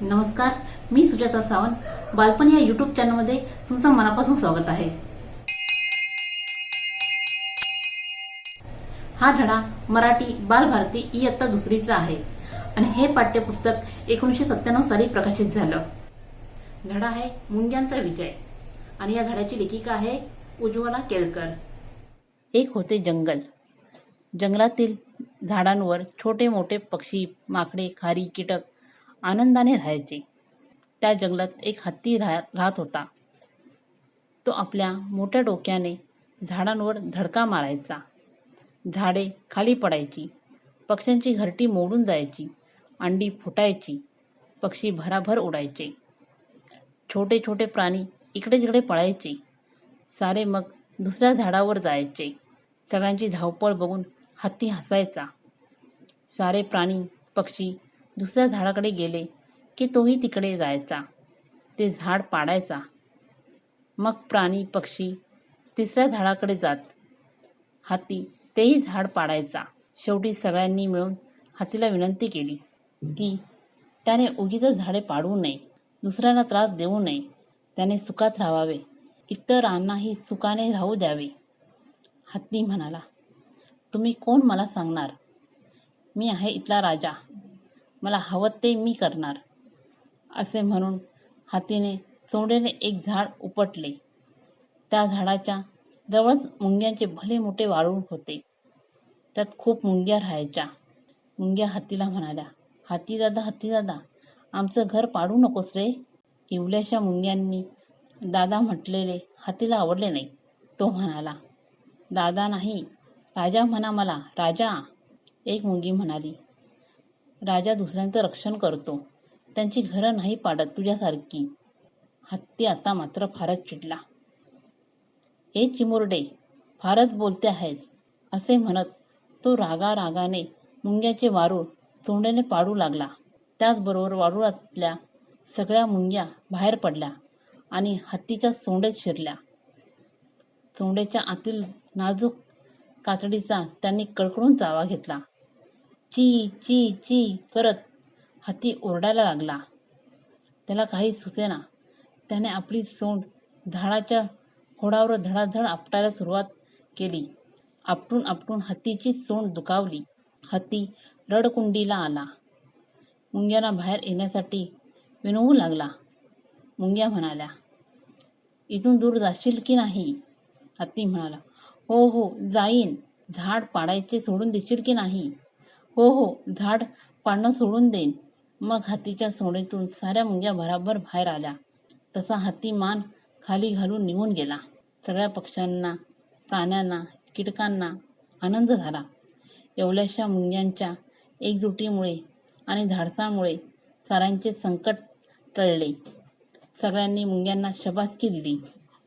नमस्कार मी सुजाता सावंत. बालपण या युट्यूब चॅनलमध्ये तुमचं मनापासून स्वागत आहे. हा धडा मराठी बालभारती इयत्ता दुसरीचा आहे. आणि हे पाठ्यपुस्तक एकोणीसशे सत्त्याण्णव साली प्रकाशित झालं. धडा आहे मुंग्यांचा विजय. आणि या धड्याची लेखिका आहे उज्ज्वला केळकर. एक होते जंगल. जंगलातील झाडांवर छोटे मोठे पक्षी माकडे खारी कीटक आनंदाने राहायचे. त्या जंगलात एक हत्ती राह राहत होता. तो आपल्या मोठ्या डोक्याने झाडांवर धडका मारायचा. झाडे खाली पडायची. पक्ष्यांची घरटी मोडून जायची. अंडी फुटायची. पक्षी भराभर उडायचे छोटे छोटे प्राणी इकडे तिकडे पळायचे. सारे मग दुसऱ्या झाडावर जायचे. सगळ्यांची धावपळ बघून हत्ती हसायचा. सारे प्राणी पक्षी दुसऱ्या झाडाकडे गेले की तोही तिकडे जायचा. ते झाड पाडायचा. मग प्राणी पक्षी तिसऱ्या झाडाकडे जात. हाती तेही झाड पाडायचा. शेवटी सगळ्यांनी मिळून हातीला विनंती केली की त्याने उगीच झाडे पाडू नये दुसऱ्यांना त्रास देऊ नये. त्याने सुखात राहावे. इतरांनाही सुखाने राहू द्यावे. हत्ती म्हणाला तुम्ही कोण मला सांगणार? मी आहे इथला राजा. मला हवं ते मी करणार. असे म्हणून हातीने सोंडेने एक झाड उपटले. त्या झाडाच्या जवळच मुंग्यांचे भले मोठे वाळू होते. त्यात खूप मुंग्या राहायच्या. मुंग्या हातीला म्हणाल्या हाती दादा हाती दादा आमचं घर पाडू नकोस रे. इवल्याशा मुंग्यांनी दादा म्हटलेले हातीला आवडले नाही. तो म्हणाला दादा नाही राजा म्हणा मला राजा. एक मुंगी म्हणाली राजा दुसऱ्यांचं रक्षण करतो. त्यांची घरं नाही पाडत तुझ्यासारखी. हत्ती आता मात्र फारच चिडला. ए चिमुरडे फारच बोलते आहेस असे म्हणत तो रागा रागाने मुंग्याचे वारूळ तोंडाने पाडू लागला. त्याचबरोबर वारुळातल्या सगळ्या मुंग्या बाहेर पडल्या आणि हत्तीच्या सोंडेत शिरल्या. सोंडेच्या आतील नाजूक कातडीचा त्यांनी कळकळून चावा घेतला. ची ची ची करत हत्ती ओरडायला लागला. त्याला काही सुचेना. त्याने आपली सोंड झाडाच्या खोडावर धडाधड आपटायला सुरुवात केली. आपटून आपटून हत्तीची सोंड दुखावली. हत्ती रडकुंडीला आला. मुंग्यांना बाहेर येण्यासाठी विनवू लागला. मुंग्या म्हणाल्या इथून दूर जाशील की नाही? हत्ती म्हणाला हो हो जाईन. झाड पाडायचे सोडून देशील की नाही? हो हो झाड पानं सोडून देईन. मग हत्तीच्या सोडेतून साऱ्या मुंग्या भराभर बाहेर आल्या. तसा हत्ती मान खाली घालून निघून गेला. सगळ्या पक्ष्यांना प्राण्यांना कीटकांना आनंद झाला. एवढ्याशा मुंग्यांच्या एकजुटीमुळे आणि धाडसामुळे साऱ्यांचे संकट टळले. सगळ्यांनी मुंग्यांना शबासकी दिली.